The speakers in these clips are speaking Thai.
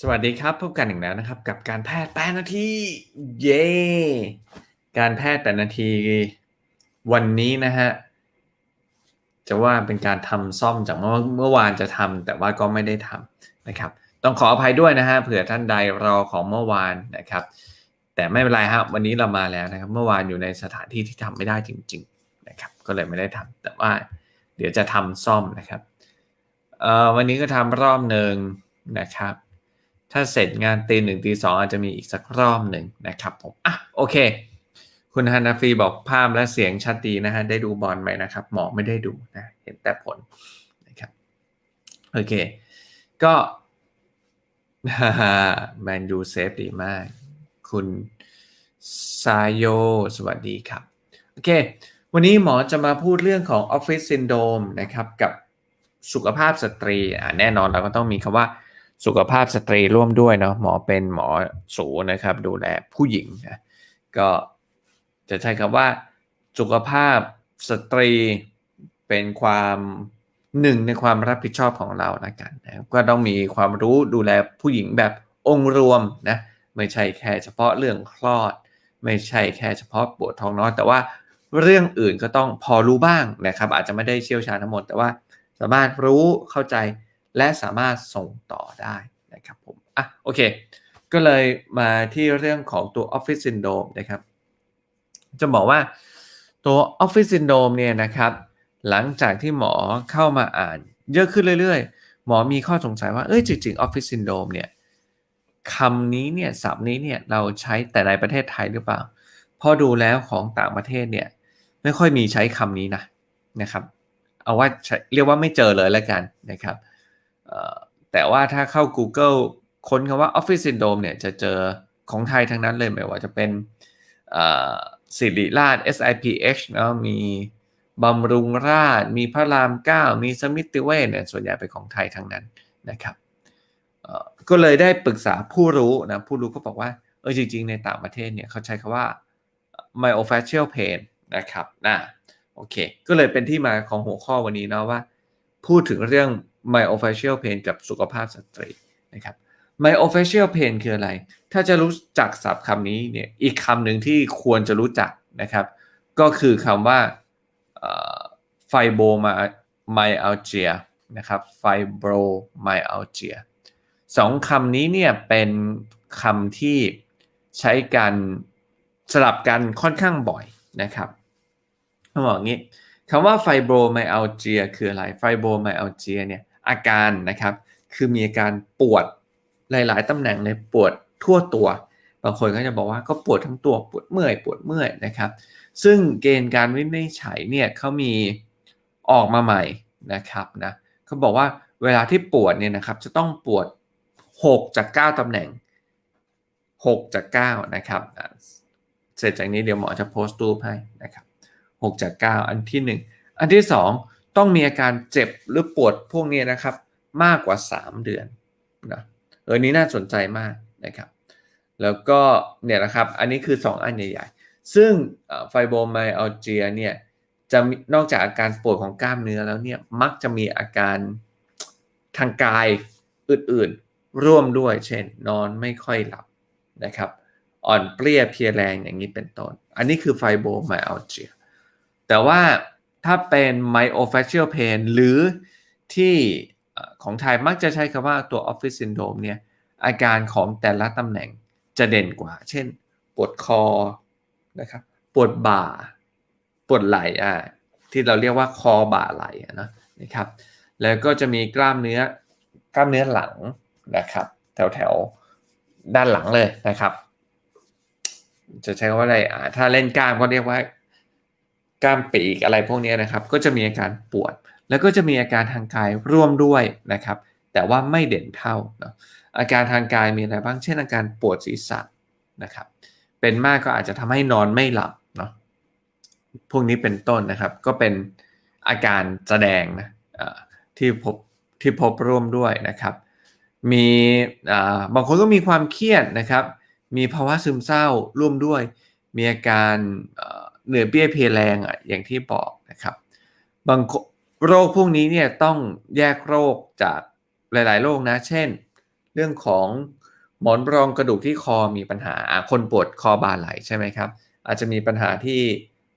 สวัสดีครับพบกันอีกแล้วนะครับ กับการแพทย์แปดนาทีเย้การแพทย์แปดนาที วันนี้นะฮะจะว่าเป็นการทำซ่อมจากเมื่อเมื่อวานจะทำแต่ว่าก็ไม่ได้ทำนะครับ ต้องขออภัยด้วยนะฮะเผื่อท่านใดรอของเมื่อวานนะครับ แต่ไม่เป็นไรครับวันนี้เรามาแล้วนะครับ เมื่อวานอยู่ในสถานที่ที่ทำไม่ได้จริง ๆ นะครับ ก็เลยไม่ได้ทำแต่ว่าเดี๋ยวจะทำซ่อมนะครับ เอ่อวันนี้ก็ทำรอบหนึ่งนะครับ ถ้าเสร็จงานตีหนึ่งตีสองอาจจะมีอีกสักรอบหนึ่งนะครับผมอะโอเค คุณฮานาฟีบอกภาพและเสียงชัดดีนะฮะได้ดูบอลไหมนะครับ หมอไม่ได้ดูนะ เห็นแต่ผลนะครับโอเค ก็แมนยูเซฟดีมาก คุณซายโย สวัสดีครับ โอเค วันนี้หมอจะมาพูดเรื่องของออฟฟิศซินโดมนะครับ กับ สุขภาพสตรีอ่าแน่นอนเราก็ต้องมีคำว่าสุขภาพสตรีร่วมด้วยเนาะหมอเป็นหมอสูนะครับ ดูแลผู้หญิงนะก็จะใช้คำว่า สุขภาพสตรีเป็นความหนึ่งในความรับผิดชอบของเราละกันนะก็ต้องมีความรู้ดูแลผู้หญิงแบบองค์รวมนะไม่ใช่แค่เฉพาะเรื่องคลอด ไม่ใช่แค่เฉพาะปวดท้องน้อยแต่ว่าเรื่องอื่นก็ต้องพอรู้บ้างนะครับ อาจจะไม่ได้เชี่ยวชาญทั้งหมดแต่ว่า สามารถรู้เข้าใจและสามารถส่งต่อได้นะครับผมอะโอเค ก็เลยมาที่เรื่องของตัว Office Syndrome นะครับ จะบอกว่าตัว Office Syndrome เนี่ยนะครับหลังจากที่หมอเข้ามาอ่านเยอะขึ้นเรื่อยๆ หมอมีข้อสงสัยว่าเอ้ยจริงๆ Office Syndrome เนี่ยคำนี้เนี่ยศัพท์นี้เนี่ยเราใช้แต่ในประเทศไทยหรือเปล่าพอดูแล้วของต่างประเทศเนี่ยไม่ค่อยมีใช้คำนี้นะนะครับ เอาว่าเรียกว่าไม่เจอเลยแล้วกันนะครับแต่ว่าถ้าเข้า Google ค้นคำว่า Office Syndrome เนี่ยจะเจอของไทยทั้งนั้นเลยไม่ว่าจะเป็นสิริราช SIPH เนาะมีบำรุงราช มีพระราม 9 มีสมิติเวชเนี่ยส่วนใหญ่เป็นของไทยทั้งนั้นนะครับก็เลยได้ปรึกษาผู้รู้นะผู้รู้ก็บอกว่าเออจริง ๆ ในต่างประเทศเนี่ยเขาใช้คำว่า myofascial pain นะครับนะ โอเค ก็เลยเป็นที่มาของหัวข้อวันนี้นะว่า พูดถึงเรื่อง myofascial pain กับสุขภาพสตรีนะครับ myofascial pain คืออะไร ถ้าจะรู้จักศัพท์คำนี้เนี่ย อีกคำหนึ่งที่ควรจะรู้จักนะครับ ก็คือคำว่า fibromyalgia นะครับ fibromyalgia สองคำนี้เนี่ยเป็นคำที่ใช้กันสลับกันค่อนข้างบ่อยนะครับ เขาบอกงี้คำว่าไฟโบรไมอัลเจียคืออะไรไฟโบรไมอัลเจียเนี่ยอาการนะครับคือมีอาการปวดหลาย ๆตำแหน่งเลยปวดทั่วตัว บางคนก็จะบอกว่าก็ปวดทั้งตัวปวดเมื่อยปวดเมื่อยนะครับ ซึ่งเกณฑ์การวินิจฉัยเนี่ยเขามีออกมาใหม่นะครับนะเขาบอกว่าเวลาที่ปวดเนี่ยนะครับจะต้องปวด 6 จาก 9ตำแหน่ง 6 จาก 9 นะครับ เสร็จจากนี้เดี๋ยวหมอจะโพสต์รูปให้นะครับ 6 จาก 9 อันที่ 1 อันที่ 2 ต้องมีอาการเจ็บหรือปวดพวกนี้นะครับ มากกว่า 3 เดือนนะเออนี้น่าสนใจมากนะครับ แล้วก็เนี่ยนะครับ อันนี้คือ 2 อันใหญ่ๆ ซึ่งไฟโบไมอัลเจียเนี่ยจะนอกจากอาการปวดของกล้ามเนื้อแล้วเนี่ยมักจะมีอาการทางกายอื่นๆ ร่วมด้วยเช่น นอนไม่ค่อยหลับนะครับ อ่อนเปรี้ยเพียแรงอย่างนี้เป็นต้น อันนี้คือไฟโบไมอัลเจีย แต่ว่าถ้าเป็น myofascial pain หรือที่ของไทยมักจะใช้คำว่าตัว office syndrome เนี่ยอาการของแต่ละตำแหน่งจะเด่นกว่า เช่น ปวดคอนะครับปวดบ่า ปวดไหล่อ่าที่เราเรียกว่าคอบ่าไหล่นะนะครับ แล้วก็จะมีกล้ามเนื้อกล้ามเนื้อหลังนะครับ แถวแถวด้านหลังเลยนะครับ จะใช้คำว่าอะไรอ่าถ้าเล่นกล้ามก็เรียกว่า กล้ามปีกอะไรพวกนี้นะครับ ก็จะมีอาการปวด แล้วก็จะมีอาการทางกายร่วมด้วยนะครับ แต่ว่าไม่เด่นเท่าเนาะอาการทางกายมีอะไรบ้าง เช่นอาการปวดศีรษะนะครับ เป็นมากก็อาจจะทำให้นอนไม่หลับเนาะ พวกนี้เป็นต้นนะครับ ก็เป็นอาการแสดงนะที่พบที่พบร่วมด้วยนะครับ มีบางคนก็มีความเครียดนะครับ มีภาวะซึมเศร้าร่วมด้วย มีอาการ เหนือเบี้ยเพลแรงอะอย่างที่บอกนะครับ บางโรคพวกนี้เนี่ยต้องแยกโรคจากหลาย ๆ โรคนะ เช่น เรื่องของหมอนรองกระดูกที่คอมีปัญหาคนปวดคอบาไหลใช่ไหมครับ อาจจะมีปัญหาที่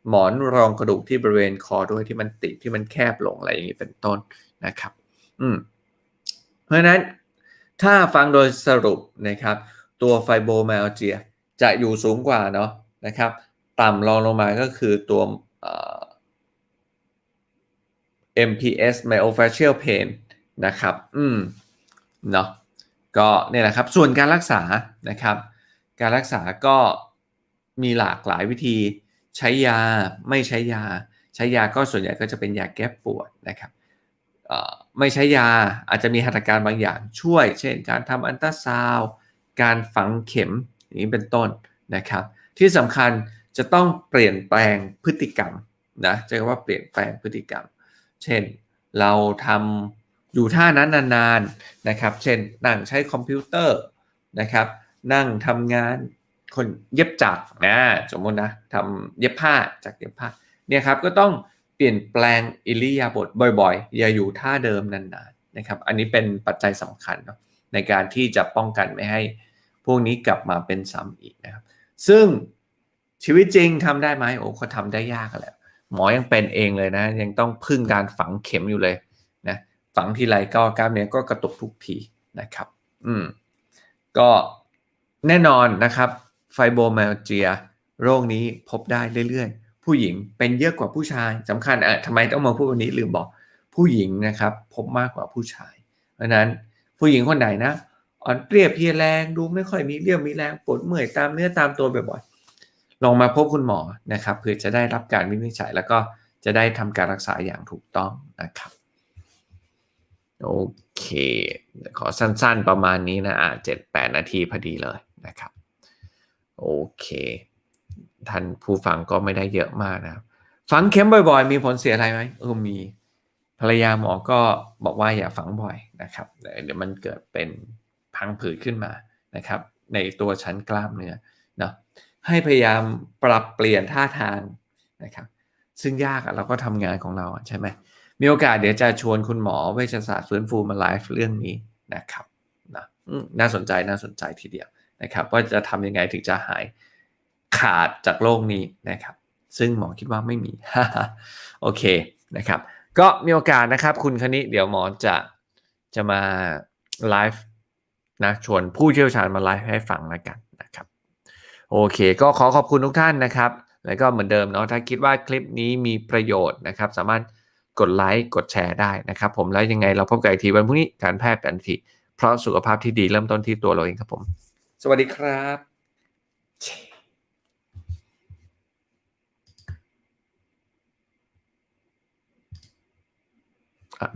หมอนรองกระดูกที่บริเวณคอด้วยที่มันติดที่มันแคบลงอะไรอย่างนี้เป็นต้นนะครับ อืม เพราะฉะนั้นถ้าฟังโดยสรุปนะครับ ตัวไฟโบมอัลเจียจะอยู่สูงกว่าเนาะนะครับ ต่ำรองลงมาก็คือตัว MPS myofascial pain นะครับ อืม เนาะ ก็เนี่ยแหละครับ ส่วนการรักษา นะครับ การรักษาก็มีหลากหลายวิธี ใช้ยา ไม่ใช้ยา ใช้ยาก็ส่วนใหญ่ก็จะเป็นยาแก้ปวดนะครับ ไม่ใช้ยา อาจจะมีหัตถการบางอย่างช่วย เช่น การทำอันตราซาว การฝังเข็ม อย่างนี้เป็นต้นนะครับ ที่สำคัญ จะต้องเปลี่ยนแปลงพฤติกรรมนะจะว่าเปลี่ยนแปลงพฤติกรรม เช่นเราทำอยู่ท่านั้นนานๆนะครับ เช่นนั่งใช้คอมพิวเตอร์นะครับ นั่งทำงานคนเย็บจักรนะสมมตินะทำเย็บผ้าจากเย็บผ้าเนี่ยครับก็ต้องเปลี่ยนแปลงอิริยาบถบ่อยๆ อย่าอยู่ท่าเดิมนานๆนะครับ อันนี้เป็นปัจจัยสำคัญเนาะในการที่จะป้องกันไม่ให้พวกนี้กลับมาเป็นซ้ำอีกนะครับ ซึ่ง ชีวิตจริงทำได้ไหมโอ้เขาทำได้ยากแหละหมอยังเป็นเองเลยนะ ยังต้องพึ่งการฝังเข็มอยู่เลยนะฝังทีไรก็กล้ามเนื้อก็กระตุกทุกทีนะครับ อืมก็แน่นอนนะครับไฟโบไมลเจียโรคนี้พบได้เรื่อยๆ ผู้หญิงเป็นเยอะกว่าผู้ชายสำคัญอะทำไมต้องมาพูดวันนี้ลืมบอกผู้หญิงนะครับ พบมากกว่าผู้ชาย เพราะนั้นผู้หญิงคนไหนนะอ่อนเปรียบเพียแรงดูไม่ค่อยมีเรี่ยวมีแรงปวดเมื่อยตามเนื้อตามตัวบ่อยๆ ลองมาพบคุณหมอนะครับเพื่อจะได้รับการวินิจฉัย แล้วก็จะได้ทำการรักษาอย่างถูกต้องนะครับโอเค ขอสั้นๆประมาณนี้นะอะเจ็ดแปดนาทีพอดีเลยนะครับ โอเคท่านผู้ฟังก็ไม่ได้เยอะมากนะฝังเข็มบ่อยๆ มีผลเสียอะไรไหมเออมีภรรยาหมอก็บอกว่าอย่าฝังบ่อยนะครับ เดี๋ยวมันเกิดเป็นพังผืดขึ้นมานะครับ ในตัวชั้นกล้ามเนื้อเนาะ ให้พยายามปรับเปลี่ยนท่าทางนะครับซึ่งยากอะเราก็ทำงานของเราใช่ไหมมีโอกาสเดี๋ยวจะชวนคุณหมอเวชศาสตร์ฟื้นฟูมาไลฟ์เรื่องนี้นะครับนะน่าสนใจน่าสนใจทีเดียวนะครับว่าจะทำยังไงถึงจะหายขาดจากโรคนี้นะครับ ซึ่งหมอคิดว่าไม่มีโอเคนะครับ ก็มีโอกาสนะครับ คุณคณิเดี๋ยวหมอจะจะมาไลฟ์นะชวนผู้เชี่ยวชาญมาไลฟ์ให้ฟังแล้วกันนะครับ โอเค ก็ขอขอบคุณทุกท่านนะครับ แล้วก็เหมือนเดิมเนาะถ้าคิดว่าคลิปนี้มีประโยชน์นะครับ สามารถกดไลค์กดแชร์ได้นะครับ ผมแล้วยังไงเราพบกันอีกทีวันพรุ่งนี้การแพทย์กันทีเพราะสุขภาพที่ดีเริ่มต้นที่ตัวเราเองครับผม สวัสดีครับอ่